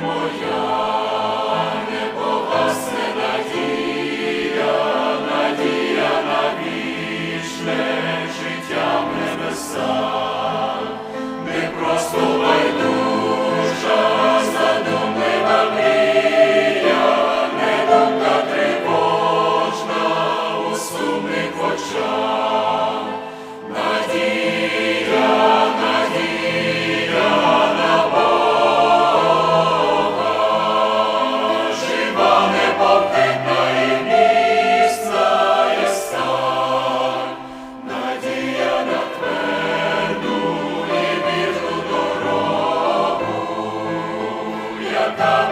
моя God.